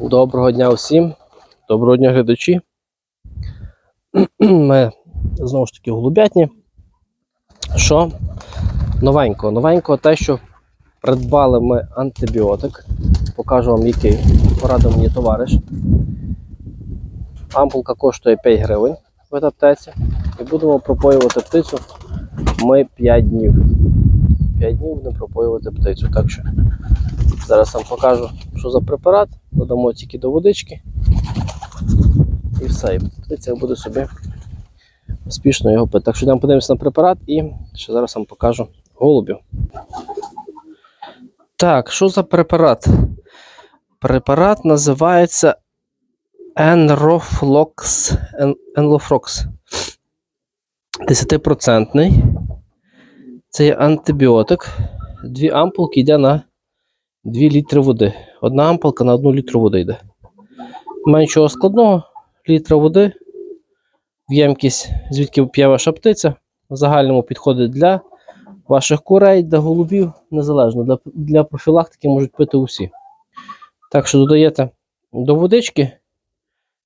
Доброго дня всім. Доброго дня, глядачі. Ми знову ж таки голубятні. Що? Новенького. Новенького те, що придбали ми антибіотик. Покажу вам який. Порадив мені товариш. Ампулка коштує 5 гривень в аптеці. І будемо пропоювати птицю ми 5 днів. 5 днів будемо пропоювати птицю. Так що зараз вам покажу, що за препарат. Додамо тільки до водички. І все. І птиця буде собі успішно його пити. Так що йдемо подивимося на препарат і ще зараз вам покажу голубів. Так, що за препарат? Препарат називається Enroflox. En- Enlofrox. 10%. Це є антибіотик. Дві ампулки йде на 2 літри води. Одна ампулка на 1 літру води йде. Меншого складного літра води. В ємкість, звідки п'є ваша птиця. В загальному підходить для ваших курей, для голубів, незалежно. Для, для профілактики можуть пити усі. Так що додаєте до водички,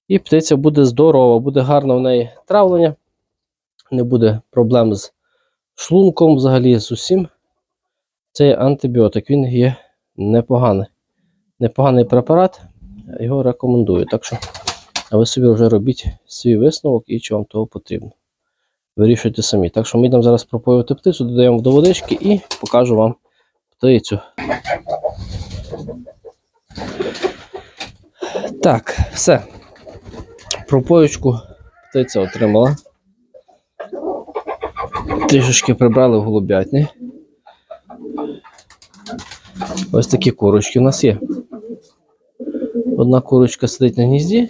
і птиця буде здорова, буде гарно в неї травлення, не буде проблем з шлунком, взагалі з усім. Це антибіотик, він є непоганий. Непоганий препарат, його рекомендую. Так що а ви собі вже робіть свій висновок і чи вам того потрібно. Вирішуйте самі. Так що ми йдемо зараз пропоювати птицю, додаємо до водички і покажу вам птицю. Так, все. Пропоючку птиця отримала. Трішечки прибрали в голубятні. Ось такі курочки у нас є. Одна курочка сидить на гнізді.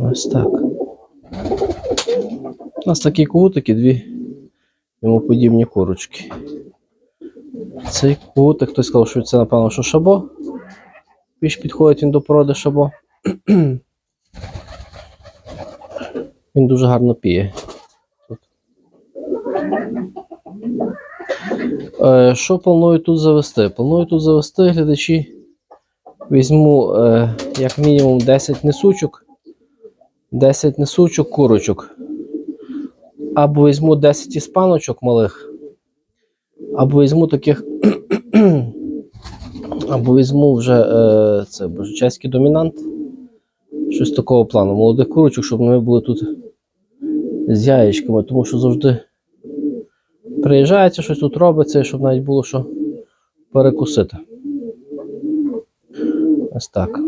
Ось так. У нас такі кутики, дві йому подібні курочки. Цей кутик, хтось сказав, що це, напевно, що шабо. Більш підходить він до породи шабо. Він дуже гарно піє. Тут. Е, що планую тут завести? Планую тут завести глядачі. Візьму е, як мінімум 10 несучок. 10 несучок курочок. Або візьму 10 іспаночок малих. Або візьму таких. або візьму вже е, це боже, чеський домінант. Щось такого плану. Молодих курочок, щоб вони були тут з яєчками, тому що завжди приїжджається, щось тут робиться, щоб навіть було що перекусити. Ось так.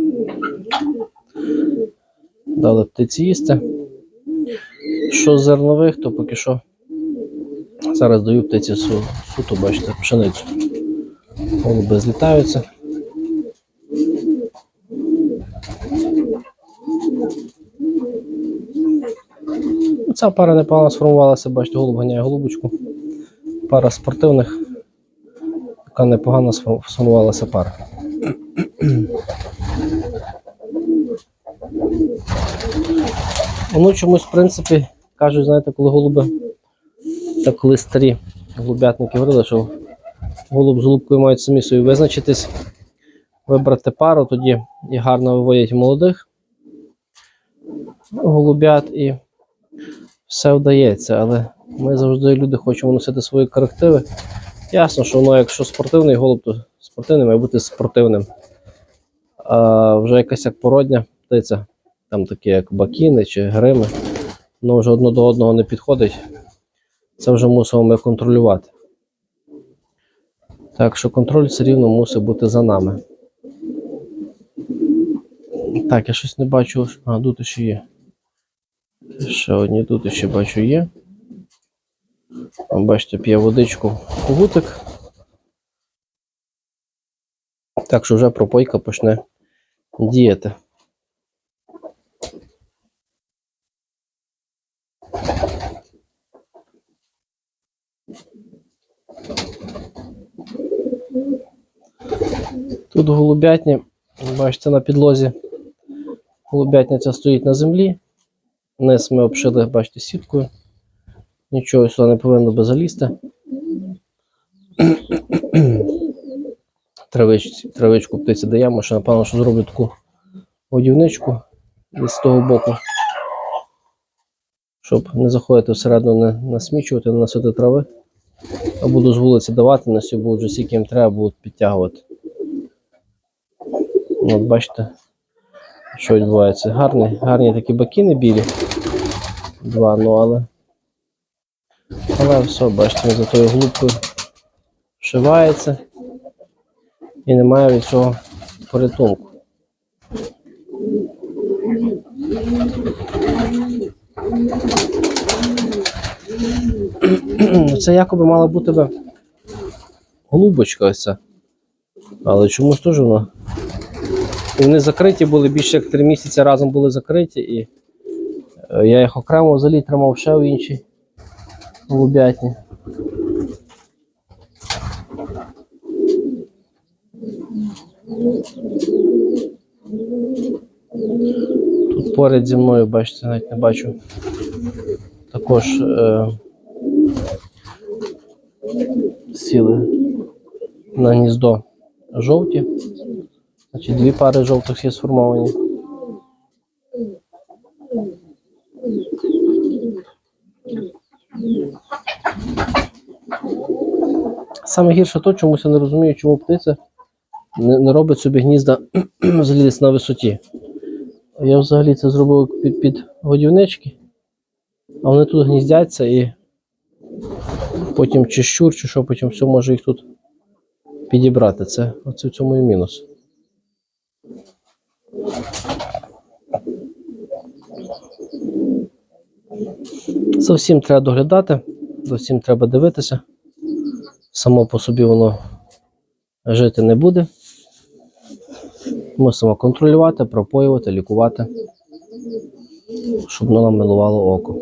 Дали птиці їсти. Що з зернових, то поки що зараз даю птиці су, суто, бачите, пшеницю. Голуби злітаються. Ця пара непогано сформувалася, бачите, голуб ганяє голубочку. Пара спортивних. Така непогано сформувалася пара. Воно чомусь, в принципі, кажуть, знаєте, коли голуби, так коли старі голубятники говорили, що голуб з голубкою мають самі собі визначитись, вибрати пару, тоді і гарно виводять молодих голубят і все вдається, але ми завжди люди хочемо носити свої корективи. Ясно, що воно, якщо спортивний голуб, то спортивний має бути спортивним. А вже якась як породня птиця, там такі як бакіни чи грими, воно вже одно до одного не підходить. Це вже мусимо ми контролювати. Так що контроль все рівно мусить бути за нами. Так, я щось не бачу. А, тут ще є. Ще одні тут ще бачу є. Бачите, п'є водичку гутик. Так що вже пропойка почне діяти. Тут голубятня, бачите, на підлозі. Голубятня ця стоїть на землі. Низ ми обшили, бачите, сіткою. Нічого сюди не повинно би залізти. Травичці, травичку птиці даємо, що напевно, що зроблю таку годівничку з того боку. Щоб не заходити всередину, не насмічувати, не носити трави. А буду з вулиці давати, на сьогодні вже скільки їм треба, будуть підтягувати. От бачите, що відбувається. Гарні, гарні такі бакіни білі. Два, ну але. Але все, бачите, за тою глупкою вшивається і немає від цього порятунку. Це якоби мала бути би голубочка ось ця. Але чомусь теж вона. Вони закриті були більше як три місяці разом були закриті, і е, я їх окремо взагалі тримав ще в іншій голубятні. Тут поряд зі мною, бачите, навіть не бачу. Також е, сіли на гніздо жовті. Значить, дві пари жовтих є сформовані. Саме гірше то, чомусь я не розумію, чому птиця не, не робить собі гнізда взагалі на висоті. Я взагалі це зробив під, під годівнички, а вони тут гніздяться і потім чи щур, чи що, потім все може їх тут підібрати. Це оце в цьому і мінус. За всім треба доглядати, за всім треба дивитися. Само по собі воно жити не буде. Мусимо контролювати, пропоювати, лікувати, щоб воно нам милувало око.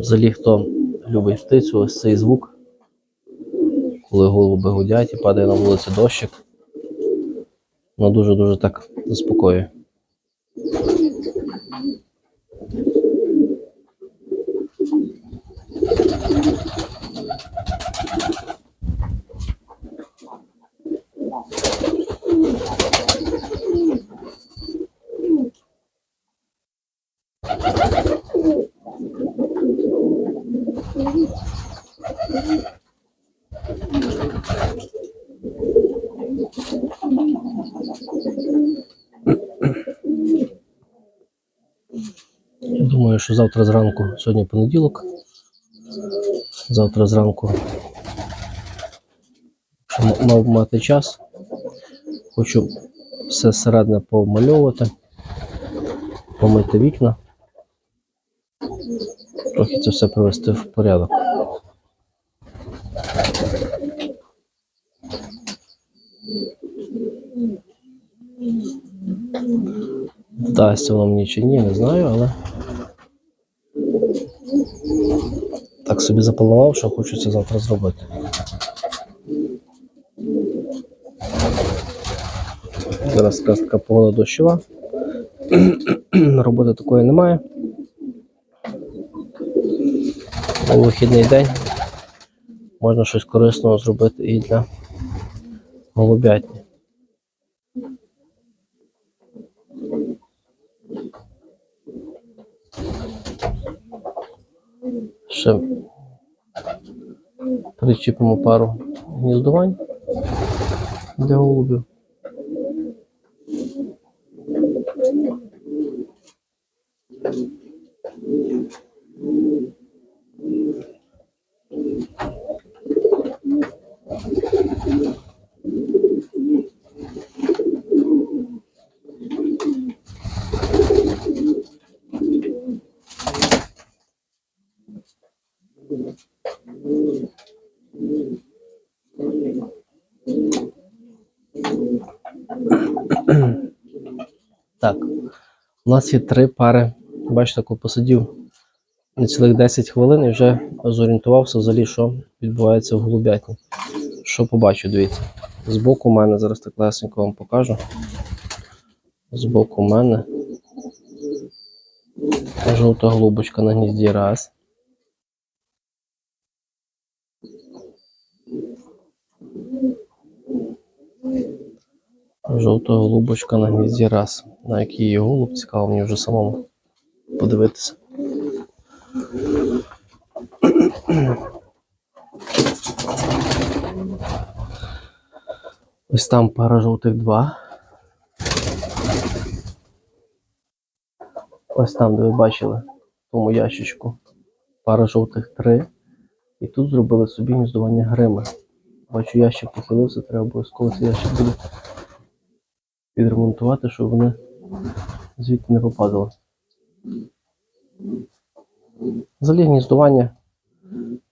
Взагалі, хто любить птицю, ось цей звук, коли голуби гудять і падає на вулиці дощик, воно дуже-дуже так заспокоює. Думаю, що завтра зранку, сьогодні понеділок. Завтра зранку, що мав мати час. Хочу все середне помальовувати, помити вікна. Трохи це все привести в порядок. Вдасться воно мені чи ні, не знаю, але так собі запланував, що хочу це завтра зробити. Зараз якраз така погода дощова. Роботи такої немає. У вихідний день можна щось корисного зробити і для голубятні. Ще причіпимо пару гніздувань для голубів. Так, у нас є три пари. Бачите, таку на цілих 10 хвилин і вже зорієнтувався взагалі, що відбувається в голубятні. Що побачу, дивіться. Збоку у мене зараз так лесенько вам покажу. Збоку у мене жовта голубочка на гнізді раз. Жовта голубочка на гнізді раз. На який є голуб, цікаво мені вже самому подивитися. Ось там пара жовтих два. Ось там, де ви бачили, в тому ящичку, пара жовтих три. І тут зробили собі гніздування грими. Бачу, ящик похилився, треба обов'язково цей ящик буде відремонтувати, щоб вони звідти не попадали. Взагалі гніздування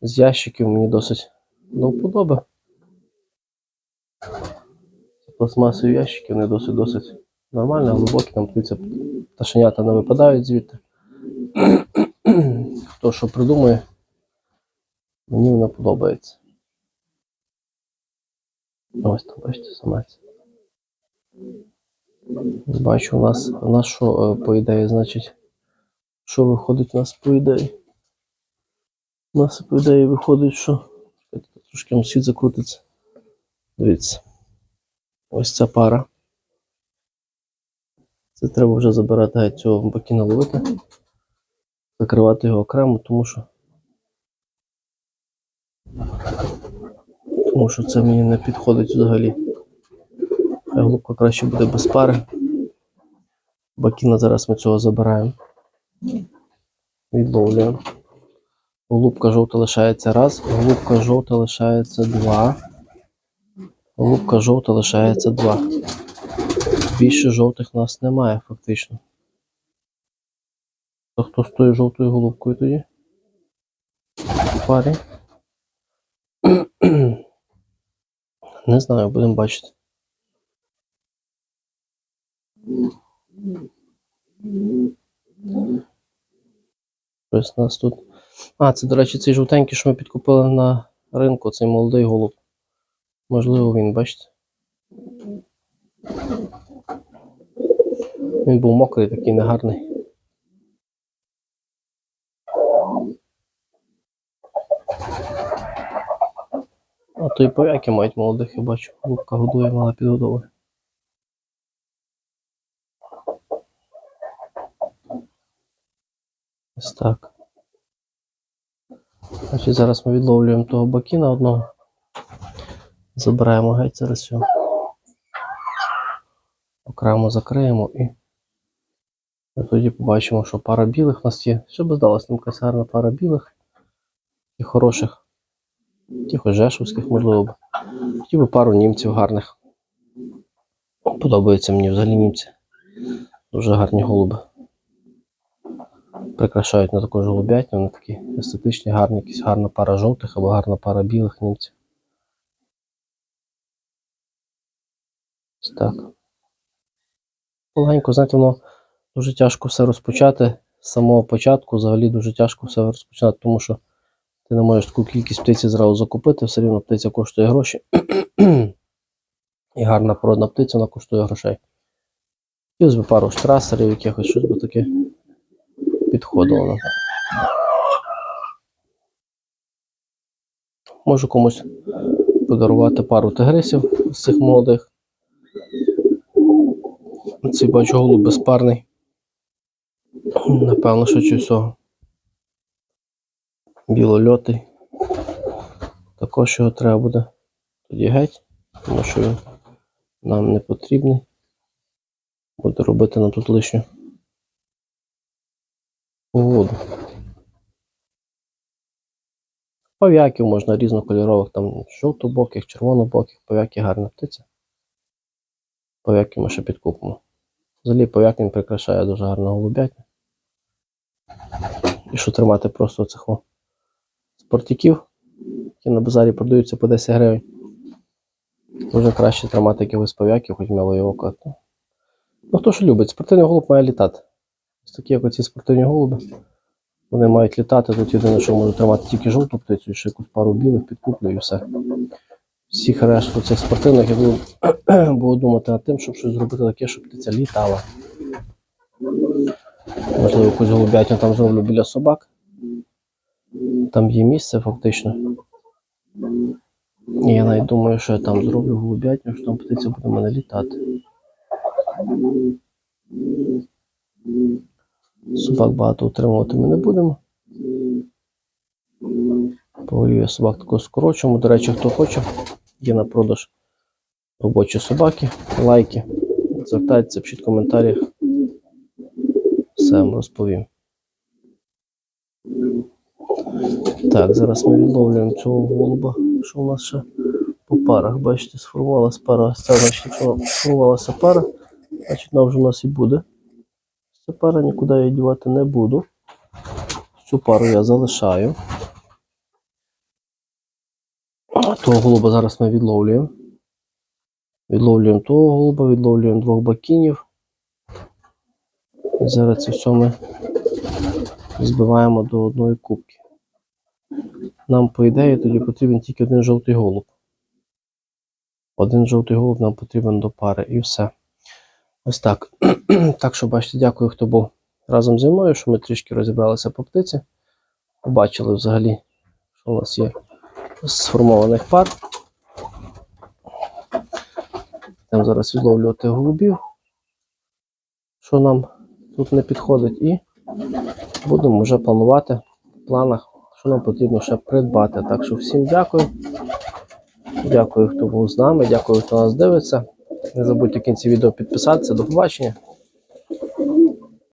з ящиків мені досить до вподоби. Пластмасові ящики, вони досить досить нормальні, глибокі, там птиця пташенята не випадають звідти. Хто що придумує, мені воно подобається. Ось там, бачите, самець. Бачу, у нас, у нас що е, по ідеї, значить, що виходить у нас по ідеї? У нас по ідеї виходить, що трошки вам світ закрутиться. Дивіться. Ось ця пара. Це треба вже забирати цього бакіна ловити. Закривати його окремо, тому що. Тому що це мені не підходить взагалі. Хай краще буде без пари. Бакіна зараз ми цього забираємо. Відловлюємо. Голубка жовта лишається раз, голубка жовта лишається два. Голубка жовта лишається два. Більше жовтих у нас немає, фактично. То хто з тою жовтою голубкою тоді? В парі? Не знаю, будемо бачити. Щось нас тут. А, це, до речі, цей жовтенький, що ми підкупили на ринку, цей молодий голуб. Можливо, він, бачите? Він був мокрий, такий негарний. А то і повяки мають молодих, я бачу. Голубка годує, мала підгодовує. Ось так. Значить, зараз ми відловлюємо того бакіна одного. Забираємо геть зараз його. Окремо закриємо і і тоді побачимо, що пара білих у нас є. Що би здалося, там якась гарна пара білих і хороших. Тихо жешовських, можливо. Хотів би пару німців гарних. Подобаються мені взагалі німці. Дуже гарні голуби. Прикрашають на таку ж голубятню, вони такі естетичні, гарні, якісь гарна пара жовтих або гарна пара білих німців. Ось так. Полегенько, знаєте, воно дуже тяжко все розпочати з самого початку. Взагалі дуже тяжко все розпочинати, тому що ти не можеш таку кількість птиці зразу закупити, все рівно птиця коштує гроші. І гарна породна птиця, вона коштує грошей. Ось би пару штрасерів, якихось щось би таке підходило. Можу комусь подарувати пару тигрисів з цих молодих. Цей бачу голуб безпарний. Напевно, що чи всього. Білольотий. Також його треба буде тоді геть, тому що він нам не потрібний. Буде робити нам тут лишню погоду. Пав'яків можна різнокольорових, там жовтобоких, червонобоких, пав'яки гарна птиця. Пав'яки ми ще підкупимо. Взагалі пав'як він прикрашає дуже гарно голубятню. І що тримати просто цих спортиків, які на базарі продаються по 10 гривень. Дуже краще тримати якихось пав'яків, хоч милої око. Ну хто що любить, спортивний голуб має літати. Ось такі, як оці спортивні голуби. Вони мають літати. Тут єдине, що можу тримати тільки жовту птицю, ще якусь пару білих підкуплю і все. Всіх решту цих спортивних я буду, буду думати над тим, щоб щось зробити таке, щоб птиця літала. Можливо, якусь голубятню там зроблю біля собак. Там є місце фактично. І я навіть думаю, що я там зроблю голубятню, що там птиця буде в мене літати. Собак багато утримувати ми не будемо. Поголів'я собак також скорочуємо. До речі, хто хоче, є на продаж робочі собаки, лайки. Звертайтеся, пишіть в коментарях. Все вам розповім. Так, зараз ми відловлюємо цього голуба, що у нас ще по парах. Бачите, сформувалася пара. Це значить, якщо сформувалася пара, значить вона вже у нас і буде. Ця пара нікуди я дівати не буду. Цю пару я залишаю. Того голуба зараз ми відловлюємо. Відловлюємо того голуба, відловлюємо двох бакінів. І зараз це все ми збиваємо до одної кубки. Нам, по ідеї, тоді потрібен тільки один жовтий голуб. Один жовтий голуб нам потрібен до пари і все. Ось так. так що бачите, дякую, хто був разом зі мною, що ми трішки розібралися по птиці. Побачили взагалі, що у нас є з сформованих пар. Там зараз відловлювати голубів, що нам тут не підходить, і будемо вже планувати в планах, що нам потрібно ще придбати. Так що всім дякую. Дякую, хто був з нами, дякую, хто нас дивиться. Не забудьте в кінці відео підписатися. До побачення.